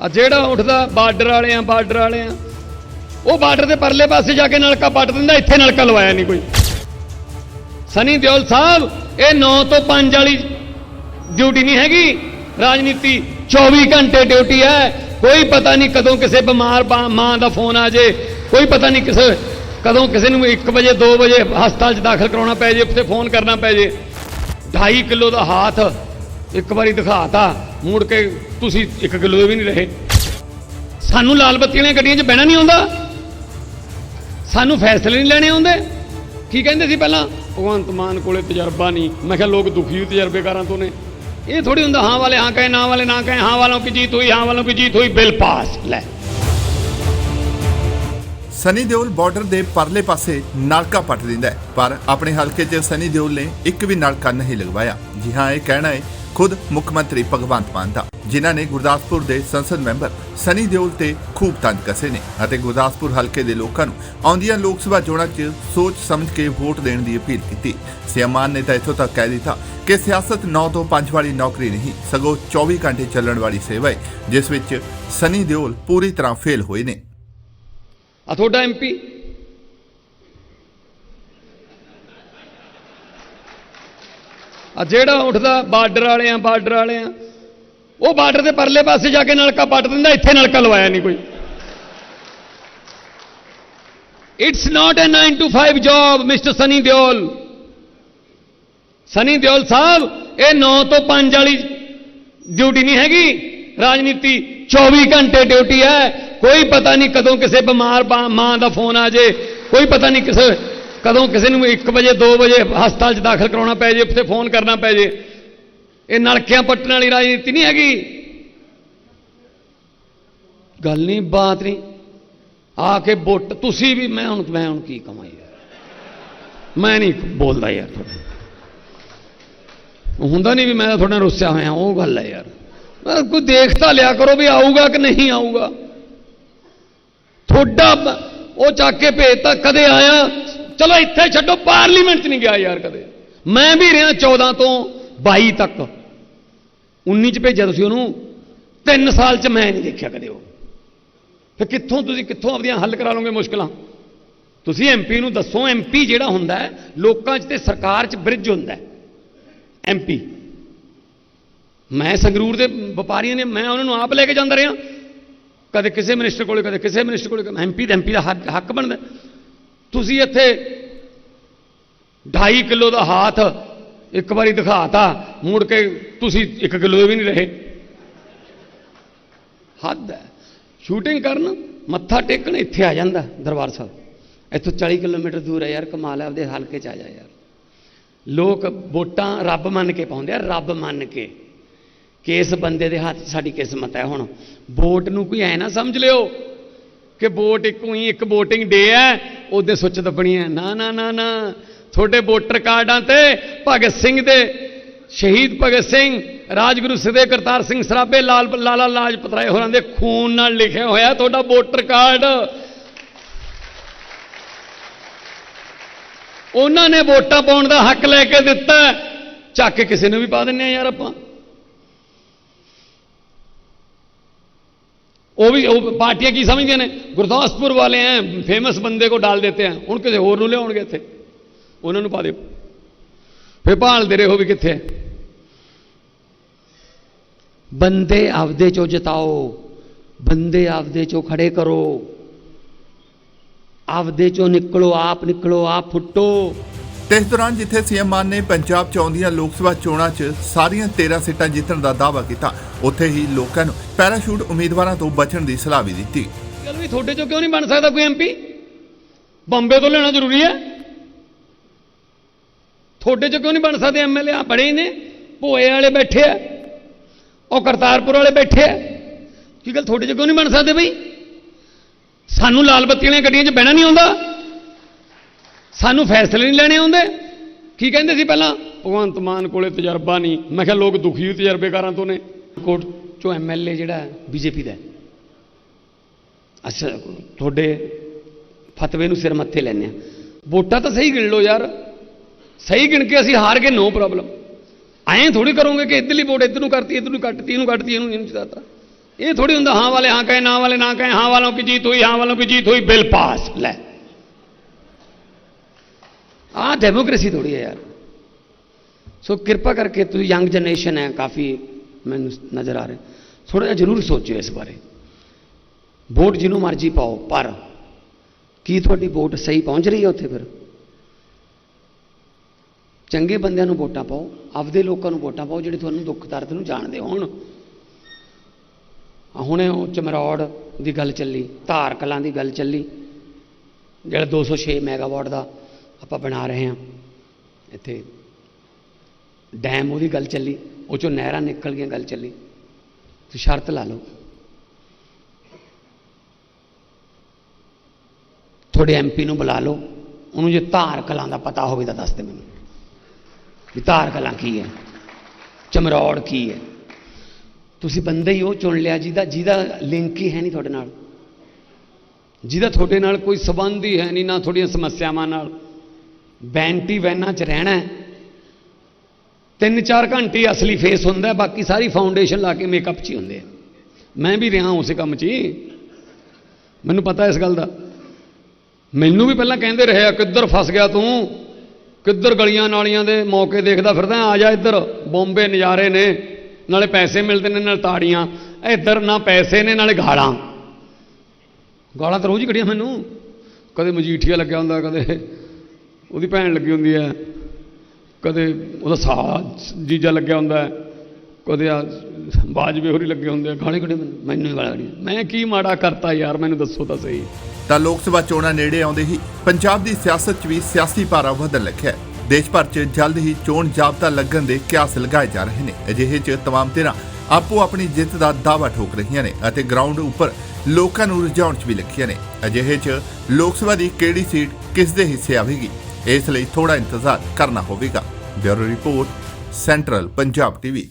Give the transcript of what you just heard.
ਆ ਜਿਹੜਾ ਉੱਠਦਾ ਬਾਰਡਰ ਵਾਲੇ ਆ ਬਾਰਡਰ ਵਾਲੇ ਆ ਉਹ ਬਾਰਡਰ ਦੇ ਪਰਲੇ ਪਾਸੇ ਜਾ ਕੇ ਨਲਕਾ ਪੱਟ ਦਿੰਦਾ, ਇੱਥੇ ਨਲਕਾ ਲਵਾਇਆ ਨਹੀਂ ਕੋਈ। ਸਨੀ ਦਿਓਲ ਸਾਹਿਬ, ਇਹ 9 ਤੋਂ 5 ਵਾਲੀ ਡਿਊਟੀ ਨਹੀਂ ਹੈਗੀ। ਰਾਜਨੀਤੀ 24 ਘੰਟੇ ਡਿਊਟੀ ਹੈ। ਕੋਈ ਪਤਾ ਨਹੀਂ ਕਦੋਂ ਕਿਸੇ ਬਿਮਾਰ ਮਾਂ ਦਾ ਫੋਨ ਆ ਜੇ। ਕੋਈ ਪਤਾ ਨਹੀਂ ਕਿਸੇ ਕਦੋਂ ਕਿਸੇ ਨੂੰ 1 ਵਜੇ 2 ਵਜੇ ਹਸਪਤਾਲ 'ਚ ਦਾਖਲ ਕਰਾਉਣਾ ਪੈ ਜੇ, ਉੱਥੇ ਫੋਨ ਕਰਨਾ ਪੈ ਜੇ। 2.5 ਕਿਲੋ ਦਾ ਹਾਥ ਇੱਕ ਵਾਰੀ ਦਿਖਾਤਾ, ਮੁੜ ਕੇ ਤੁਸੀਂ 1 ਕਿਲੋ ਦੇ ਵੀ ਨਹੀਂ ਰਹੇ। ਸਾਨੂੰ ਲਾਲ ਬੱਤੀਆਂ ਵਾਲੀਆਂ ਗੱਡੀਆਂ 'ਚ ਬਹਿਣਾ ਨਹੀਂ ਆਉਂਦਾ। ਸਾਨੂੰ ਫੈਸਲੇ ਨਹੀਂ ਲੈਣੇ ਆਉਂਦੇ। ਕੀ ਕਹਿੰਦੇ ਸੀ ਪਹਿਲਾਂ? ਭਗਵੰਤ ਮਾਨ ਕੋਲੇ ਤਜਰਬਾ ਨਹੀਂ। ਮੈਂ ਕਿਹਾ, ਲੋਕ ਦੁਖੀ ਤਜਰਬੇਕਾਰਾਂ ਤੋਂ ਨੇ। ਇਹ ਥੋੜੀ ਹੁੰਦਾ, ਹਾਂ ਵਾਲੇ, ਹਾਂ ਕਹੇ, ਨਾ ਵਾਲੇ, ਨਾ ਕਹੇ, ਹਾਂ ਵਾਲੋਂ ਕੀ ਜੀਤ ਹੋਈ, ਹਾਂ ਵਾਲੋਂ ਕੀ ਜੀਤ ਹੋਈ, ਬਿੱਲ ਪਾਸ, ਲੈ। ਸਨੀ ਦਿਓਲ ਬਾਰਡਰ ਦੇ ਪਰਲੇ ਪਾਸੇ ਨਲਕਾ ਪੱਟ ਦਿੰਦਾ ਪਰ ਆਪਣੇ ਹਲਕੇ 'ਚ ਸਨੀ ਦਿਓਲ ਨੇ ਇੱਕ ਵੀ ਨਲਕਾ ਨਹੀਂ ਲਗਵਾਇਆ। ਜੀ ਹਾਂ, ਇਹ ਕਹਿਣਾ ਹੈ ਖੁਦ ਮੁੱਖ ਮੰਤਰੀ ਭਗਵੰਤ ਮਾਨ ਦਾ, ਜਿਨ੍ਹਾਂ ਨੇ ਗੁਰਦਾਸਪੁਰ ਦੇ ਸੰਸਦ ਮੈਂਬਰ ਸਨੀ ਦਿਓਲ ਤੇ ਖੂਬ ਤੰਜ ਕਸੇ ਨੇ ਅਤੇ ਗੁਰਦਾਸਪੁਰ ਹਲਕੇ ਦੇ ਲੋਕਾਂ ਨੂੰ ਆਉਂਦੀਆਂ ਲੋਕ ਸਭਾ ਚੋਣਾਂ 'ਚ ਸੋਚ ਸਮਝ ਕੇ ਵੋਟ ਦੇਣ ਦੀ ਅਪੀਲ ਕੀਤੀ। ਸੀਐਮ ਮਾਨ ਨੇ ਤਾਂ ਇੱਥੋਂ ਤੱਕ ਕਹਿ ਦਿੱਤਾ ਕਿ ਸਿਆਸਤ 9 ਤੋਂ 5 ਵਾਲੀ ਨੌਕਰੀ ਨਹੀਂ, ਸਗੋਂ 24 ਘੰਟੇ ਚੱਲਣ ਵਾਲੀ ਸੇਵਾ ਹੈ ਜਿਸ ਵਿੱਚ ਸਨੀ ਦਿਓਲ ਪੂਰੀ ਤਰ੍ਹਾਂ ਫੇਲ ਹੋਏ ਨੇ। ਆ ਤੁਹਾਡਾ ਐਮਪੀ ਆ ਜਿਹੜਾ ਉੱਠਦਾ ਬਾਰਡਰ ਵਾਲੇ ਆ, ਬਾਰਡਰ ਵਾਲੇ ਆ, ਉਹ ਬਾਰਡਰ ਦੇ ਪਰਲੇ ਪਾਸੇ ਜਾ ਕੇ ਨਲਕਾ ਪੱਟ ਦਿੰਦਾ, ਇੱਥੇ ਨਲਕਾ ਲਵਾਇਆ ਨਹੀਂ ਕੋਈ। It's not a 9 to 5 job mister Sunny Deol Sunny Deol Sahib ਇਹ 9 ਤੋਂ 5 ਵਾਲੀ ਡਿਊਟੀ ਨਹੀਂ ਹੈਗੀ ਰਾਜਨੀਤੀ 24 ਘੰਟੇ ਡਿਊਟੀ ਹੈ ਕੋਈ ਪਤਾ ਨਹੀਂ ਕਦੋਂ ਕਿਸੇ ਬਿਮਾਰ ਮਾਂ ਦਾ ਫੋਨ ਆ ਜੇ ਕੋਈ ਪਤਾ ਨਹੀਂ ਕਿਸੇ ਕਦੋਂ ਕਿਸੇ ਨੂੰ 1 ਵਜੇ 2 ਵਜੇ ਹਸਪਤਾਲ 'ਚ ਦਾਖਲ ਕਰਾਉਣਾ ਪੈ ਜੇ, ਉੱਥੇ ਫੋਨ ਕਰਨਾ ਪੈ ਜੇ, ਇਹ ਨਲਕਿਆਂ ਪੱਟਣ ਵਾਲੀ ਰਾਜਨੀਤੀ ਨਹੀਂ ਹੈਗੀ। ਗੱਲ ਨਹੀਂ, ਬਾਤ ਨਹੀਂ। ਆ ਕੇ ਵੋਟ, ਤੁਸੀਂ ਵੀ, ਮੈਂ ਹੁਣ ਮੈਂ ਹੁਣ ਕੀ ਕਮਾਂ ਯਾਰ। ਮੈਂ ਨਹੀਂ ਬੋਲਦਾ ਯਾਰ ਤੁਹਾਡੇ ਹੁੰਦਾ ਨਹੀਂ ਵੀ ਮੈਂ ਤੁਹਾਡੇ ਨਾਲ ਰੁੱਸਿਆ ਹੋਇਆ, ਉਹ ਗੱਲ ਹੈ ਯਾਰ। ਕੋਈ ਦੇਖ ਤਾਂ ਲਿਆ ਕਰੋ ਵੀ ਆਊਗਾ ਕਿ ਨਹੀਂ ਆਊਗਾ। ਤੁਹਾਡਾ ਉਹ ਚੱਕ ਕੇ ਭੇਜਤਾ, ਕਦੇ ਆਇਆ ਚਲੋ ਇੱਥੇ ਛੱਡੋ, ਪਾਰਲੀਮੈਂਟ 'ਚ ਨਹੀਂ ਗਿਆ ਯਾਰ ਕਦੇ। ਮੈਂ ਵੀ ਰਿਹਾ 14 ਤੋਂ 22 ਤੱਕ। 19 'ਚ ਭੇਜਿਆ ਤੁਸੀਂ ਉਹਨੂੰ। 3 ਸਾਲ 'ਚ ਮੈਂ ਨਹੀਂ ਦੇਖਿਆ ਕਦੇ ਉਹ। ਫਿਰ ਕਿੱਥੋਂ ਤੁਸੀਂ ਕਿੱਥੋਂ ਆਪਦੀਆਂ ਹੱਲ ਕਰਾ ਲਓਗੇ ਮੁਸ਼ਕਲਾਂ? ਤੁਸੀਂ ਐਮਪੀ ਨੂੰ ਦੱਸੋ ਐਮਪੀ ਜਿਹੜਾ ਹੁੰਦਾ ਲੋਕਾਂ 'ਚ ਤੇ ਸਰਕਾਰ 'ਚ ਬ੍ਰਿਜ ਹੁੰਦਾ ਹੈ। ਐਮਪੀ ਮੈਂ ਸੰਗਰੂਰ ਦੇ ਵਪਾਰੀਆਂ ਨੇ, ਮੈਂ ਉਹਨਾਂ ਨੂੰ ਆਪ ਲੈ ਕੇ ਜਾਂਦਾ ਰਿਹਾ। ਕਦੇ ਕਿਸੇ ਮਿਨਿਸਟਰ ਕੋਲੇ, ਕਦੇ ਕਿਸੇ ਮਿਨਿਸਟਰ ਕੋਲੇ ਐਮਪੀ ਦਾ ਐਮਪੀ ਦਾ ਹੱਕ ਹੱਕ ਬਣਦਾ ਤੁਸੀਂ ਇੱਥੇ 2.5 ਕਿਲੋ ਦਾ ਹਾਥ ਇੱਕ ਵਾਰੀ ਦਿਖਾਤਾ, ਮੁੜ ਕੇ ਤੁਸੀਂ 1 ਕਿਲੋ ਵੀ ਨਹੀਂ ਰਹੇ। ਹੱਦ ਹੈ। ਸ਼ੂਟਿੰਗ ਕਰਨ ਮੱਥਾ ਟੇਕਣ ਇੱਥੇ ਆ ਜਾਂਦਾ ਦਰਬਾਰ ਸਾਹਿਬ। ਇੱਥੋਂ 40 ਕਿਲੋਮੀਟਰ ਦੂਰ ਹੈ ਯਾਰ, ਕਮਾਲ ਹੈ, ਆਪਦੇ ਹਲਕੇ ਚ ਆ ਜਾ ਯਾਰ। ਲੋਕ ਵੋਟਾਂ ਰੱਬ ਮੰਨ ਕੇ ਪਾਉਂਦੇ ਆ, ਰੱਬ ਮੰਨ ਕੇ। ਕਿ ਬੰਦੇ ਦੇ ਹੱਥ 'ਚ ਸਾਡੀ ਕਿਸਮਤ ਹੈ ਹੁਣ? ਵੋਟ ਨੂੰ ਕੋਈ ਐ ਨਾ ਸਮਝ ਲਿਓ। ਕਿ ਵੋਟ ਇੱਕੋ ਹੀ ਇੱਕ VOTING ਡੇ ਹੈ, ਉਹਦੇ ਸੁੱਚ ਦੱਬਣੀ ਹੈ। ਨਾ ਨਾ ਨਾ ਨਾ। ਤੁਹਾਡੇ ਵੋਟਰ ਕਾਰਡਾਂ ਤੇ ਭਗਤ ਸਿੰਘ ਦੇ, ਸ਼ਹੀਦ ਭਗਤ ਸਿੰਘ, ਰਾਜਗੁਰੂ ਸਿੱਧੇ ਕਰਤਾਰ ਸਿੰਘ ਸਰਾਭੇ, ਲਾਲ, ਲਾਲਾ ਲਾਜਪਤ ਰਾਏ ਹੋਰਾਂ ਦੇ ਖੂਨ ਨਾਲ ਲਿਖਿਆ ਹੋਇਆ ਤੁਹਾਡਾ ਵੋਟਰ ਕਾਰਡ। ਉਹਨਾਂ ਨੇ ਵੋਟਾਂ ਪਾਉਣ ਦਾ ਹੱਕ ਲੈ ਕੇ ਦਿੱਤਾ। ਚੱਕ ਕੇ ਕਿਸੇ ਨੂੰ ਵੀ ਪਾ ਦਿੰਨੇ ਆ ਯਾਰ ਆਪਾਂ। ਉਹ ਵੀ, ਉਹ ਪਾਰਟੀਆਂ ਕੀ ਸਮਝਦੀਆਂ ਨੇ? ਗੁਰਦਾਸਪੁਰ ਵਾਲੇ ਐ ਫੇਮਸ ਬੰਦੇ ਕੋ ਡਾਲ ਦੇਤੇ ਆ ਹੁਣ ਕਿਸੇ ਹੋਰ ਨੂੰ ਲਿਆਉਣਗੇ ਇੱਥੇ। ਉਹਨਾਂ ਨੂੰ ਪਾ ਦਿਓ। ਫੇ ਭਾਲਦੇ ਰਹੋ ਵੀ ਕਿੱਥੇ ਬੰਦੇ ਆਪਦੇ ਚੋਂ ਜਿਤਾਓ, ਬੰਦੇ ਆਪਦੇ ਚੋਂ ਖੜੇ ਕਰੋ। ਆਪਦੇ ਚੋਂ ਨਿਕਲੋ, ਆਪ ਨਿਕਲੋ, ਆਪ ਫੁੱਟੋ। ਤੇ ਇਸ ਦੌਰਾਨ ਜਿੱਥੇ ਸੀਐਮ ਮਾਨ ਨੇ ਪੰਜਾਬ 'ਚ ਆਉਂਦੀਆਂ ਲੋਕ ਸਭਾ ਚੋਣਾਂ 'ਚ ਸਾਰੀਆਂ 13 ਸੀਟਾਂ ਜਿੱਤਣ ਦਾ ਦਾਅਵਾ ਕੀਤਾ, ਉੱਥੇ ਹੀ ਲੋਕਾਂ ਨੂੰ ਪੈਰਾਸ਼ੂਟ ਉਮੀਦਵਾਰਾਂ ਤੋਂ ਬਚਣ ਦੀ ਸਲਾਹ ਵੀ ਦਿੱਤੀ। ਚਲ ਵੀ ਤੁਹਾਡੇ ਚੋਂ ਕਿਉਂ ਨਹੀਂ ਬਣ ਸਕਦਾ ਕੋਈ ਐਮਪੀ ਬੰਬੇ ਤੋਂ ਲੈਣਾ ਜ਼ਰੂਰੀ ਹੈ। ਤੁਹਾਡੇ ਚੋਂ ਕਿਉਂ ਨਹੀਂ ਬਣ ਸਕਦੇ ਐਮਐਲਏ ਆ ਬੜੇ ਹੀ ਨੇ। ਭੋਏ ਵਾਲੇ ਬੈਠੇ ਆ। ਉਹ ਕਰਤਾਰਪੁਰ ਵਾਲੇ ਬੈਠੇ ਆ। ਕੀ ਗੱਲ ਤੁਹਾਡੇ ਚੋਂ ਕਿਉਂ ਨਹੀਂ ਬਣ ਸਕਦੇ ਬਈ? ਸਾਨੂੰ ਲਾਲ ਬੱਤੀ ਵਾਲੀਆਂ ਗੱਡੀਆਂ 'ਚ ਬਹਿਣਾ ਨਹੀਂ ਆਉਂਦਾ। ਸਾਨੂੰ ਫੈਸਲੇ ਨਹੀਂ ਲੈਣੇ ਆਉਂਦੇ। ਕੀ ਕਹਿੰਦੇ ਸੀ ਪਹਿਲਾਂ? ਭਗਵੰਤ ਮਾਨ ਕੋਲੇ ਤਜਰਬਾ ਨਹੀਂ। ਮੈਂ ਕਿਹਾ ਲੋਕ ਦੁਖੀ ਹੋ ਤਜਰਬੇਕਾਰਾਂ ਤੋਂ ਨੇ। ਕੋਟ ਚੋਂ ਐਮਐਲਏ ਜਿਹੜਾ ਬੀਜੇਪੀ ਦਾ ਅੱਛਾ, ਤੁਹਾਡੇ ਫਤਵੇ ਨੂੰ ਸਿਰ ਮੱਥੇ ਲੈਣੇ ਆ ਵੋਟਾਂ ਤਾਂ ਸਹੀ ਗਿਣ ਲਓ ਯਾਰ। ਸਹੀ ਗਿਣ ਕੇ ਅਸੀਂ ਹਾਰ ਗਏ ਨੋ ਪ੍ਰੋਬਲਮ ਐਂ ਥੋੜੀ ਕਰੋਗੇ ਕਿ ਇਧਰਲੀ ਵੋਟ ਇਧਰ ਨੂੰ ਕਰਤੀ, ਇਧਰ ਨੂੰ ਕੱਟਤੀ, ਇਹਨੂੰ ਕੱਟਤੀ, ਇਹਨੂੰ ਇਹਨੂੰ ਜਿਤਾਤਾ। ਇਹ ਥੋੜੀ ਹੁੰਦਾ, ਹਾਂ ਵਾਲੇ, ਹਾਂ ਕਹੇ, ਨਾ ਵਾਲੇ, ਨਾ ਕਹੇ, ਹਾਂ ਵਾਲੋਂ ਕੀ ਜੀਤ ਹੋਈ, ਹਾਂ ਵਾਲੋਂ ਕੀ ਜੀਤ ਹੋਈ, ਬਿੱਲ ਪਾਸ, ਲੈ। ਆ ਡੈਮੋਕ੍ਰੇਸੀ ਥੋੜੀ ਹੈ ਯਾਰ। ਸੋ ਕਿਰਪਾ ਕਰਕੇ ਤੁਸੀਂ ਯੰਗ ਜਨਰੇਸ਼ਨ ਹੈ, ਕਾਫੀ ਮੈਨੂੰ ਨਜ਼ਰ ਆ ਰਿਹਾ। ਥੋੜਾ ਜਿਹਾ ਜ਼ਰੂਰ ਸੋਚਿਓ ਇਸ ਬਾਰੇ। ਵੋਟ ਜਿਹਨੂੰ ਮਰਜ਼ੀ ਪਾਓ, ਪਰ ਕੀ ਤੁਹਾਡੀ ਵੋਟ ਸਹੀ ਪਹੁੰਚ ਰਹੀ ਹੈ ਉੱਥੇ ਫਿਰ? ਚੰਗੇ ਬੰਦਿਆਂ ਨੂੰ ਵੋਟਾਂ ਪਾਓ, ਆਪਦੇ ਲੋਕਾਂ ਨੂੰ ਵੋਟਾਂ ਪਾਓ ਜਿਹੜੇ ਤੁਹਾਨੂੰ ਦੁੱਖ ਦਰਦ ਨੂੰ ਜਾਣਦੇ ਹੋਣ। ਹੁਣੇ ਉਹ ਚਮਰੌੜ ਦੀ ਗੱਲ ਚੱਲੀ, ਧਾਰ ਕਲਾਂ ਦੀ ਗੱਲ ਚੱਲੀ, ਜਿਹੜਾ 206 ਮੈਗਾਵਾਟ ਦਾ ਆਪਾਂ ਬਣਾ ਰਹੇ ਹਾਂ। ਇੱਥੇ ਡੈਮ ਉਹਦੀ ਗੱਲ ਚੱਲੀ, ਉਹ ਚੋਂ ਨਹਿਰਾਂ ਨਿਕਲ ਗਈਆਂ, ਗੱਲ ਚੱਲੀ। ਤੁਸੀਂ ਸ਼ਰਤ ਲਾ ਲਓ। ਤੁਹਾਡੇ ਐਮਪੀ ਨੂੰ ਬੁਲਾ ਲਓ। ਉਹਨੂੰ ਜੇ ਧਾਰ ਕਲਾਂ ਦਾ ਪਤਾ ਹੋਵੇ ਤਾਂ ਦੱਸ ਦੇ ਮੈਨੂੰ। ਵੀ ਧਾਰ ਕਲਾਂ ਕੀ ਹੈ? ਚਮਰੌੜ ਕੀ ਹੈ? ਤੁਸੀਂ ਬੰਦੇ ਹੀ ਉਹ ਚੁਣ ਲਿਆ। ਜਿਹਦਾ ਜਿਹਦਾ ਲਿੰਕ ਹੀ ਹੈ ਨਹੀਂ ਤੁਹਾਡੇ ਨਾਲ। ਜਿਹਦਾ ਤੁਹਾਡੇ ਨਾਲ ਕੋਈ ਸਬੰਧ ਹੀ ਹੈ ਨਹੀਂ, ਨਾ ਤੁਹਾਡੀਆਂ ਸਮੱਸਿਆਵਾਂ ਨਾਲ। ਬੈਂਟੀ ਵੈਨਾਂ 'ਚ ਰਹਿਣਾ ਤਿੰਨ ਚਾਰ ਘੰਟੇ ਅਸਲੀ ਫੇਸ ਹੁੰਦਾ ਬਾਕੀ ਸਾਰੀ ਫਾਊਂਡੇਸ਼ਨ ਲਾ ਕੇ ਮੇਕਅਪ 'ਚ ਹੀ ਹੁੰਦੇ ਆ। ਮੈਂ ਵੀ ਰਿਹਾ ਉਸੇ ਕੰਮ 'ਚ ਹੀ। ਮੈਨੂੰ ਪਤਾ ਇਸ ਗੱਲ ਦਾ। ਮੈਨੂੰ ਵੀ ਪਹਿਲਾਂ ਕਹਿੰਦੇ ਰਹੇ ਆ, ਕਿੱਧਰ ਫਸ ਗਿਆ ਤੂੰ? ਕਿੱਧਰ ਗਲੀਆਂ ਨਾਲੀਆਂ ਦੇ ਮੌਕੇ ਦੇਖਦਾ ਫਿਰਦਾ ਆ ਜਾ ਇੱਧਰ। ਬੰਬੇ ਨਜ਼ਾਰੇ ਨੇ। ਨਾਲੇ ਪੈਸੇ ਮਿਲਦੇ ਨੇ, ਨਾਲ ਤਾੜੀਆਂ। ਇੱਧਰ ਨਾ ਪੈਸੇ ਨੇ, ਨਾਲੇ ਗਾਲਾਂ। ਗਾਲਾਂ ਤਾਂ ਰੋਜ਼ ਹੀ ਕੱਢੀਆਂ ਮੈਨੂੰ। ਕਦੇ ਮਜੀਠੀਆ ਲੱਗਿਆ ਹੁੰਦਾ, ਕਦੇ ਉਹਦੀ ਭੈਣ ਲੱਗੀ ਹੁੰਦੀ ਹੈ। ਕਦੇ ਉਹਦਾ ਸਾਜ ਜੀਜਾ ਲੱਗਿਆ ਹੁੰਦਾ ਕਦੇ ਆ ਬਾਜਵੇ ਹੋਰੀ ਲੱਗੇ ਹੁੰਦੇ ਆ। ਗਾਣੇ ਕੱਢੇ ਮੈਨੂੰ ਗਾਲਾਂ ਮੈਂ ਕੀ ਮਾੜਾ ਕਰਤਾ ਯਾਰ, ਮੈਨੂੰ ਦੱਸੋ ਤਾਂ ਸਹੀ। ਤਾਂ ਲੋਕ ਸਭਾ ਚੋਣਾਂ ਨੇੜੇ ਆਉਂਦੇ ਹੀ ਪੰਜਾਬ ਦੀ ਸਿਆਸਤ 'ਚ ਵੀ ਸਿਆਸੀ ਪਾਰਾ ਵਧਣ ਲੱਗਿਆ ਦੇਸ਼ ਭਰ 'ਚ ਜਲਦ ਹੀ ਚੋਣ ਜਾਬਤਾ ਲੱਗਣ ਦੇ ਕਿਆਸ ਲਗਾਏ ਜਾ ਰਹੇ ਨੇ। ਅਜਿਹੇ 'ਚ ਤਮਾਮ ਧਿਰਾਂ ਆਪੋ ਆਪਣੀ ਜਿੱਤ ਦਾ ਦਾਵਾ ਠੋਕ ਰਹੀਆਂ ਨੇ ਅਤੇ ਗਰਾਊਂਡ ਉੱਪਰ ਲੋਕਾਂ ਨੂੰ ਰਜਾਉਣ 'ਚ ਵੀ ਲੱਗੀਆਂ ਨੇ। ਅਜਿਹੇ 'ਚ ਲੋਕ ਸਭਾ ਦੀ ਕਿਹੜੀ ਸੀਟ ਕਿਸ ਦੇ ਹਿੱਸੇ ਆਵੇਗੀ? ਇਸ ਲਈ ਥੋੜਾ ਇੰਤਜ਼ਾਰ ਕਰਨਾ ਹੋਵੇਗਾ। Bureau report central Punjab TV.